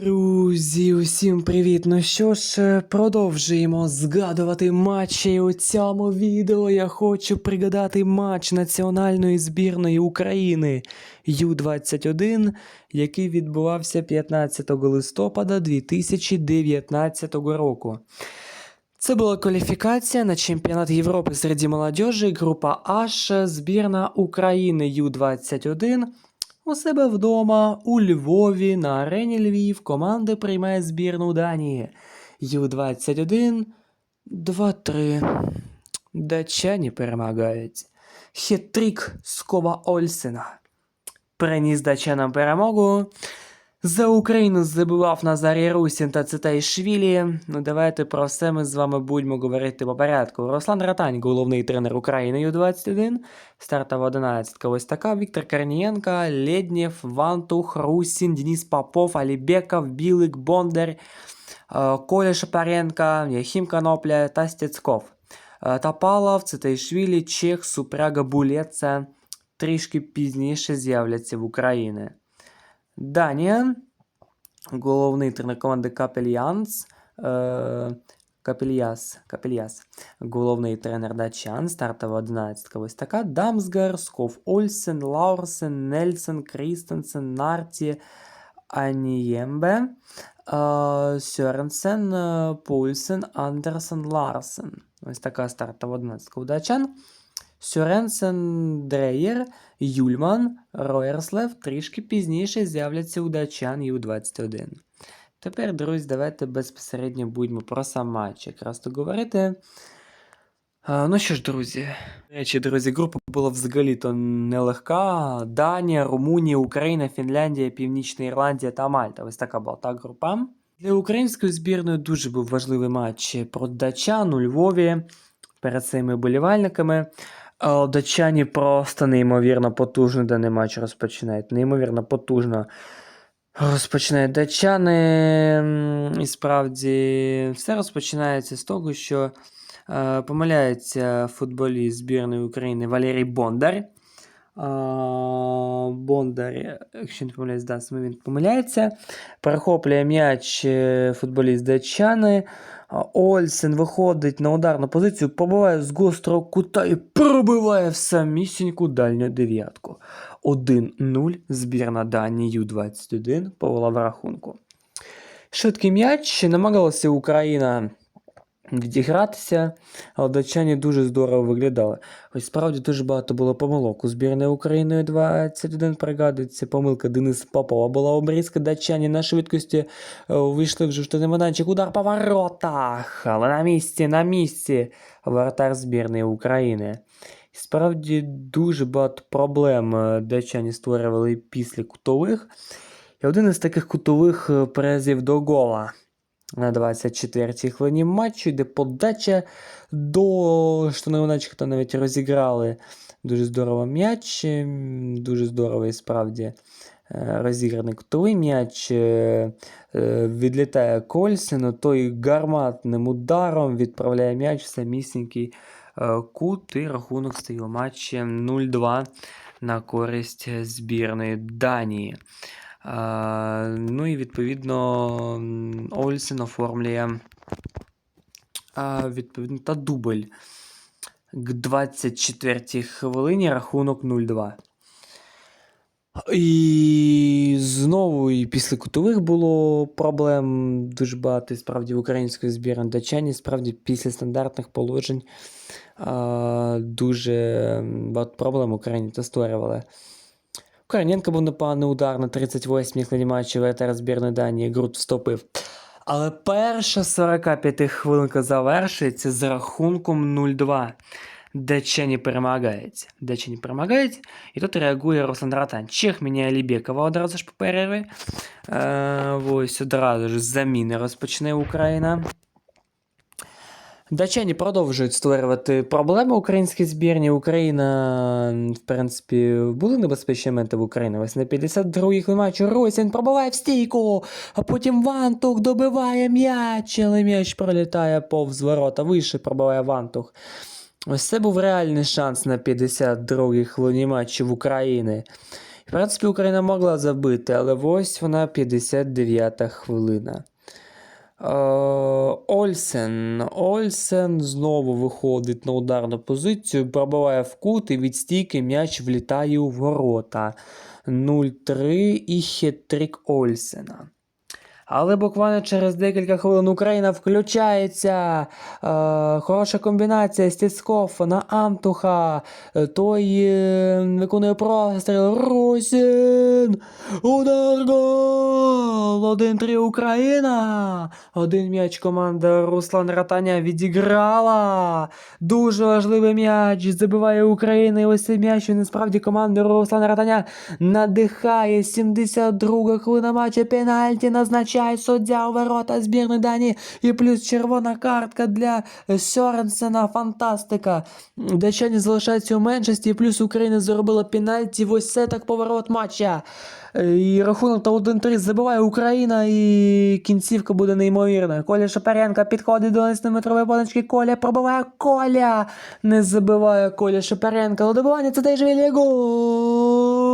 Друзі, усім привіт! Ну що ж, е, продовжуємо згадувати матчі. У цьому відео я хочу пригадати матч національної збірної України Ю-21, який відбувався 15 листопада 2019 року. Це була кваліфікація на чемпіонат Європи серед молодежі, група H, збірна України Ю-21. У себе вдома у Львові на арені Львів команда приймає збірну Данії. Ю-21 2-3. Датчані перемагають. Хет-трик Скова Ольсена. Приніс датчанам перемогу. За Україну забивав Назарій Русін та Цитайшвілі. Ну давайте про все ми з вами будемо говорити по порядку. Руслан Ратань, головний тренер України Ю-21. Стартова 11 ось така. Віктор Корнієнко, Леднєв, Вантух, Русін, Денис Попов, Алібеков, Білик, Бондар, е, Коля Шапаренко, Яхім Конопля та Стецьков. Е, Тапалов, Цитайшвілі, Чех, Супряга, Булеца трішки пізніше з'являться в Україні. Данія, головний тренер команди Капельянс. Е, Капельяс, Капельяс, головний тренер датчан, стартова 11 ось така. Дамсгар, Сков Ольсен, Лаурсен, Нельсен, Крістенсен, Нарті, Аніємбе, е, Сьоренсен, е, Пульсен, Андерсен, Ларсен. Ось така стартова 11 у датчан. Сюренсен Дрейєр, Юльман, Ройерслев трішки пізніше з'являться у датчан Ю-21. Тепер, друзі, давайте безпосередньо будемо про сам матч якраз то говорити. А, ну що ж, друзі, речі, друзі, група була взагалі-то нелегка. Данія, Румунія, Україна, Фінляндія, Північна Ірландія та Мальта. Ось така була та група. Для української збірної дуже був важливий матч проти датчан у Львові перед цими болівальниками. А Датчані просто неймовірно потужно даний матч розпочинають. Неймовірно потужно розпочинають датчани. І справді все розпочинається з того, що е, помиляється футболіст збірної України Валерій Бондар. А, Бондар, якщо не помиляюсь, да, він помиляється. Перехоплює м'яч е, футболіст датчани. Ольсен виходить на ударну позицію, побиває з гострого кута і пробиває в самісіньку дальню дев'ятку. 1-0 збірна Данії Ю-21 повела в рахунку. Швидкий м'яч намагалася Україна відігратися, але датчані дуже здорово виглядали. Ось справді дуже багато було помилок. У збірної України 21 пригадується помилка Дениса Попова. Була обрізка датчані на швидкості е, вийшли вже в штатний майданчик. Удар по воротах. Але на місці, на місці воротар збірної України. Справді дуже багато проблем е, датчані створювали після кутових. І один із таких кутових е, призвів до гола на 24-й хвилині матчу, де подача до штаневначка навіть розіграли. Дуже здорово м'яч, дуже здоровий справді е, розіграний кутовий м'яч. е, е, Відлітає Кольсину, той гарматним ударом відправляє м'яч в самісінький кут, і рахунок стає у матчі 0-2 на користь збірної Данії. Ну і відповідно Ольсен оформлює відповідно та дубль. К 24-й хвилині рахунок 0-2. І знову і після кутових було проблем дуже багато. І справді в української збірної датчані, справді після стандартних положень а, дуже багато проблем Україні то створювали. Корнієнко був непоганий удар на 38-й хвилині матчу ВТР збірної Данії, Грут вступив. Але перша 45 хвилинка завершується з рахунком 0-2. Датчані перемагають. Датчані перемагають. І тут реагує Руслан Ратан. Чех міняє Лібєкова одразу ж по перерві. Е, ось одразу ж заміни розпочне Україна. Датчані продовжують створювати проблеми українській збірні. Україна, в принципі, були небезпечні моменти в Україні. Ось на 52-й хвилині матчу Росін пробиває в стійку, а потім Вантух добиває м'яч, але м'яч пролітає повз ворота, вище пробиває Вантух. Ось це був реальний шанс на 52-й хвилині матчу в Україні. В принципі, Україна могла забити, але ось вона 59-та хвилина. Е, Ольсен. Ольсен знову виходить на ударну позицію, пробиває в кут і від стійки м'яч влітає у ворота. 0-3 і хет-трик Ольсена. Але буквально через декілька хвилин Україна включається. Е, хороша комбінація. Стецьков на Антуха. Е, Той е, виконує простріл. Русін. Удар гол! 1-3 Україна. Один м'яч команда Руслан Ратаня відіграла. Дуже важливий м'яч. Забиває Україна. І ось цей м'яч. Він насправді команда Руслана Ратаня надихає. 72 хвилина матча. Пенальті назначає суддя у ворота збірної Данії. І плюс червона картка для Сьоренсена. Фантастика. Датчані залишаються у меншості. І плюс Україна заробила пенальті. Ось це так поворот матча. І рахунок та 1-3 забиває Україна, і кінцівка буде неймовірна. Коля Шапаренко підходить до 11-метрової поночки. Коля пробиває Коля. Не забиває Коля Шапаренко. Але добивання це теж вілі гол.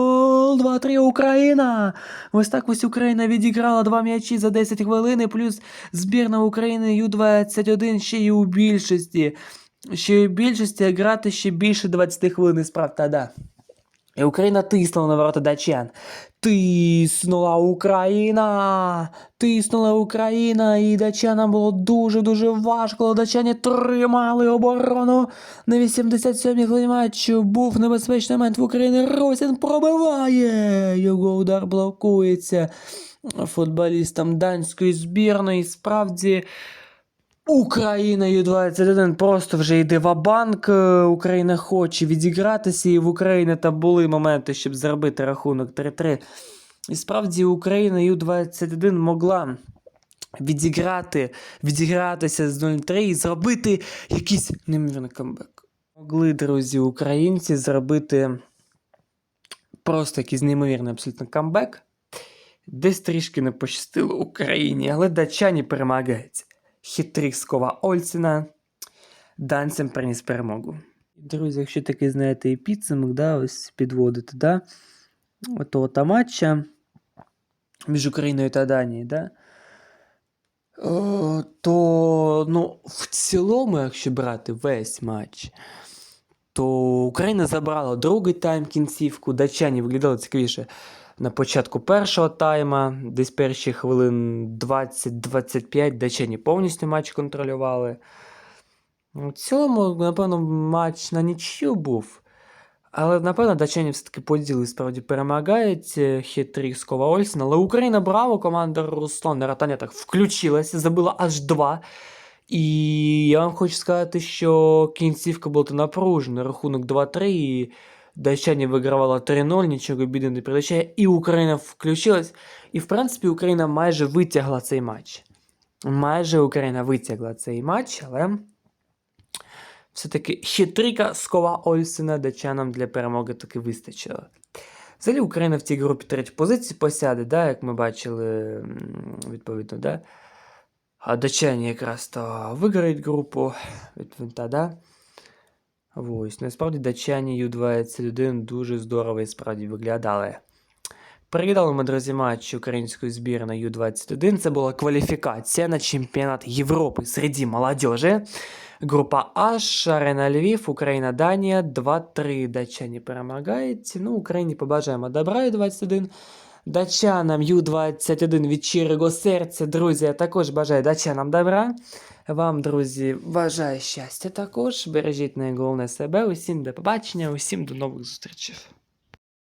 2-3 Україна. Ось так ось Україна відіграла два м'ячі за 10 хвилин. і Плюс збірна України Ю-21 ще й у більшості. Ще й у більшості грати ще більше 20 хвилин, справді, да. І Україна тиснула на ворота датчан. Тиснула Україна! Тиснула Україна, і датчанам було дуже-дуже важко. але Датчані тримали оборону. На 87-й хвилині матчу був небезпечний момент в Україні. Русін пробиває. Його удар блокується футболістам данської збірної. Справді. Україна Ю-21 просто вже йде в банк Україна хоче відігратися, і в Україні там були моменти, щоб зробити рахунок 3-3. І справді Україна Ю-21 могла відіграти, відігратися з 0-3 і зробити якийсь неймовірний камбек. Могли, друзі, українці зробити просто якийсь неймовірний абсолютно камбек. Десь трішки не пощастило Україні, але датчані перемагають. Хитрик з Кова Ольціна данцям приніс перемогу. Друзі, якщо таки знаєте і підсумок, да, ось підводити, да, того та матча між Україною та Данією, да, о, то ну, в цілому, якщо брати весь матч, то Україна забрала другий тайм кінцівку, датчані виглядали цікавіше на початку першого тайма, десь перші хвилин 20-25 датчані повністю матч контролювали. В цілому, напевно, матч на нічю був. Але, напевно, датчані все-таки поділи справді перемагають хитрі з Кова Але Україна браво, команда Руслана Ратаня так включилася, забила аж два. І я вам хочу сказати, що кінцівка була напружена, рахунок 2-3. і Датчані вигравала 3-0, нічого біди не приличає, і Україна включилась. І, в принципі, Україна майже витягла цей матч. Майже Україна витягла цей матч, але все-таки хитрика з Кова Ольсена датчанам для перемоги таки вистачило. Взагалі Україна в цій групі третю позицію посяде, да, як ми бачили, відповідно, да? а датчані якраз то виграють групу, відповідно, да? Ось, насправді датчані Ю-21 дуже здорово і справді виглядали. Переглядали ми, друзі, матч української збірної Ю-21. Це була кваліфікація на чемпіонат Європи серед молодежі. Група H, Арена Львів, Україна, Данія, 2-3 датчані перемагають. Ну, Україні побажаємо добра Ю-21. Датчанам Ю-21 від щирого серця, друзі, я також бажаю дачанам добра. Вам, друзі, бажаю щастя також. Бережіть найголовне себе. Усім до побачення, усім до нових зустрічей.